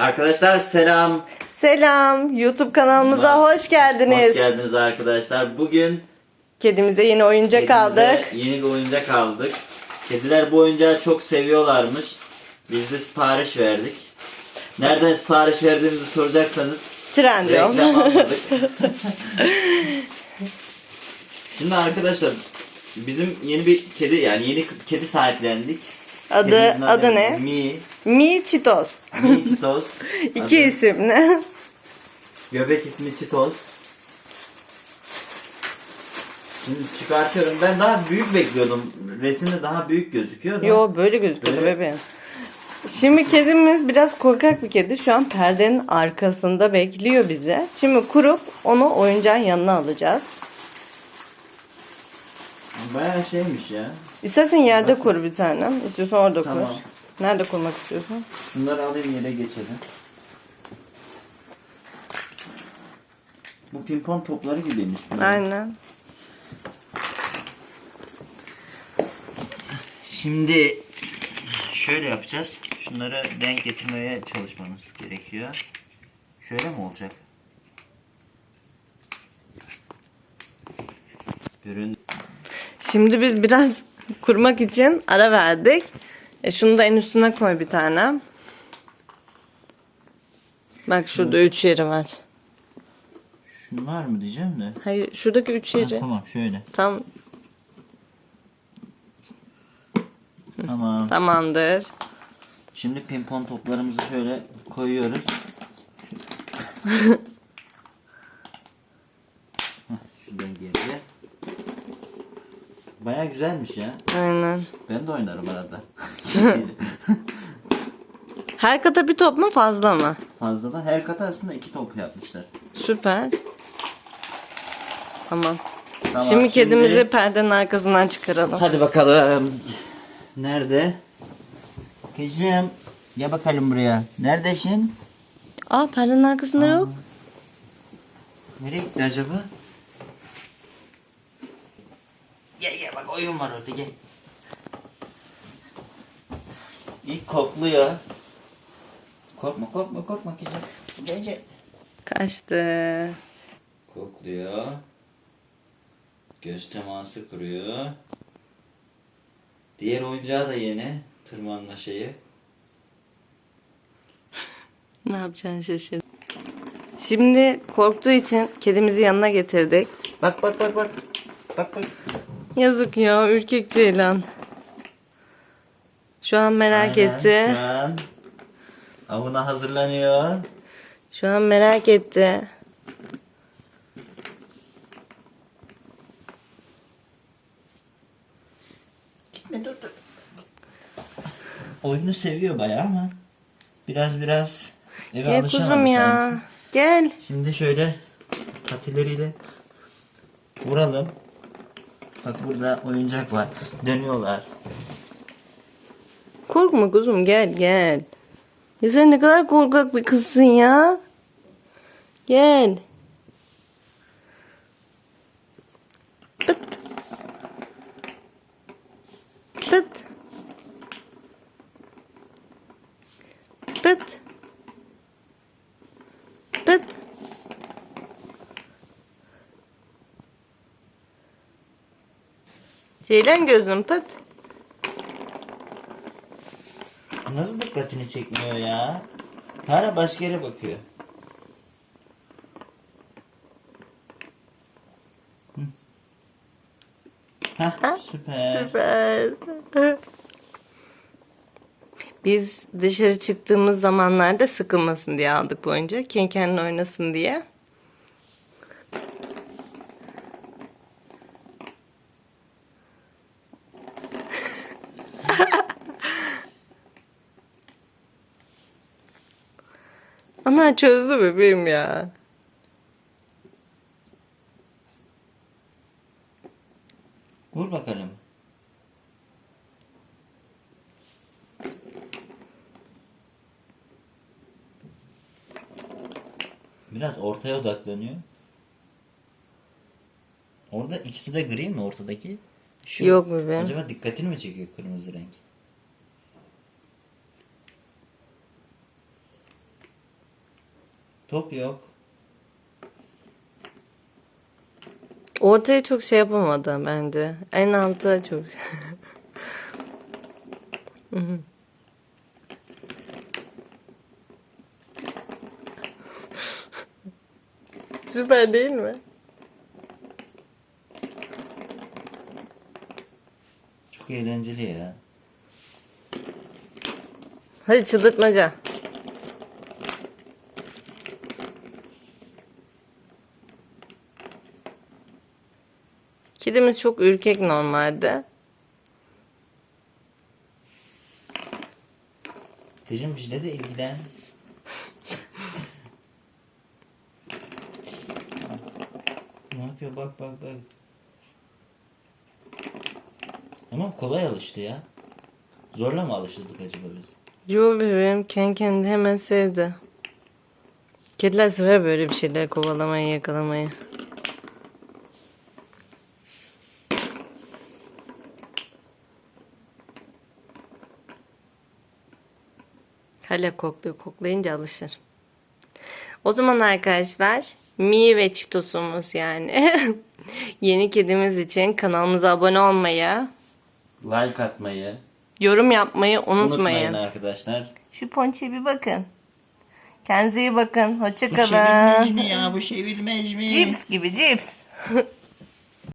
Arkadaşlar selam. Selam, YouTube kanalımıza hoş geldiniz. Hoş geldiniz arkadaşlar. Bugün Kedimize yeni oyuncak kedimize aldık. Yeni bir oyuncak aldık. Kediler bu oyuncağı çok seviyorlarmış. Biz de sipariş verdik. Nereden sipariş verdiğimizi soracaksanız Trendyol. Şimdi arkadaşlar bizim yeni bir kedi yani yeni kedi sahiplendik. Adı Kedimizin adı ne? Mi. Mi Cheetos. Mi Çitos. İki Adı- isimli. Göbek ismi Çitos. Şimdi çıkartıyorum. Ben daha büyük bekliyordum. Resimde daha büyük gözüküyor da. Yo böyle gözüküyor Böyle. bebeğim. Şimdi kedimiz biraz korkak bir kedi. Şu an perdenin arkasında bekliyor bizi. Şimdi kurup onu oyuncağın yanına alacağız. Bayağı şeymiş ya. İstersen yerde Nasıl? kur bir tane. İstiyorsan orada Tamam. kur. Nerede kurmak istiyorsun? Şunları alayım yere geçelim. Bu pimpon topları gibiymiş. bunlar. Aynen. Şimdi şöyle yapacağız. Şunları denk getirmeye çalışmamız gerekiyor. Şöyle mi olacak? Görün. Şimdi biz biraz kurmak için ara verdik. E şunu da en üstüne koy bir tane. Bak şurada üç yeri var. Şunlar mı diyeceğim de. Hayır şuradaki üç Ha, yeri. tamam şöyle. Tam Tamam. tamamdır. Şimdi pimpon toplarımızı şöyle koyuyoruz. Baya güzelmiş ya. Aynen. Ben de oynarım arada. Her kata bir top mu fazla mı? Fazladan her kata aslında iki top yapmışlar. Süper. Tamam. Tamam, şimdi kedimizi perdenin arkasından çıkaralım. Hadi bakalım. Nerede? Kızım. Gel bakalım buraya. Neredesin? Aa perdenin arkasında yok. Nereye gitti acaba? Gel gel bak oyun var orada gel. İlk kokluyor. Korkma korkma korkma kızım. Gel gel. Kaçtı. Kokluyor. Göz teması kuruyor. Diğer oyuncağı da yeni. Tırmanma şeyi. Ne yapacağını şaşırdım. Şimdi korktuğu için kedimizi yanına getirdik. Bak bak bak bak. Bak bak. Yazık ya ürkek ceylan. Şu an merak Aynen, etti. Şu an avına hazırlanıyor. Şu an merak etti. Gitme dur dur. Oyunu seviyor bayağı ama biraz biraz eve Gel kuzum ya. sanki. Gel. Şimdi şöyle patileriyle vuralım. Bak burada oyuncak var. Dönüyorlar. Korkma kuzum gel gel. Ya sen ne kadar korkak bir kızsın ya. Gel. Pıt. Pıt. Pıt. Ceylan gözüm pıt. Nasıl dikkatini çekmiyor ya? Hala başka yere bakıyor. Hah, süper. Süper. Biz dışarı çıktığımız zamanlarda sıkılmasın diye aldık bu oyuncağı. Kendi kendine oynasın diye. Ana çözdü bebeğim ya. Vur bakalım. Biraz ortaya odaklanıyor. Orada ikisi de gri mi ortadaki? Şu, Yok bebeğim. Acaba dikkatini mi çekiyor kırmızı renk? Top yok. Ortaya çok şey yapamadı bence. En altta çok. Süper değil mi? Çok eğlenceli ya. Hadi çıldırtmaca. Kedimiz çok ürkek normalde. Kızım bizle de ilgilen. ne yapıyor bak bak bak. Ama kolay alıştı ya. Zorla mı alıştırdık acaba biz? Yo bebeğim kendi kendine hemen sevdi. Kediler sever böyle bir şeyler kovalamayı, yakalamayı. Hala kokluyor. Koklayınca alışır. O zaman arkadaşlar Mi ve Çitos'umuz yani yeni kedimiz için kanalımıza abone olmayı, Like atmayı yorum yapmayı unutmayın, unutmayın. arkadaşlar. Şu ponçiye bir bakın. Kendinize iyi bakın. Bu Hoşçakalın. sevilmez mi ya? Bu sevilmez mi? Cips gibi cips.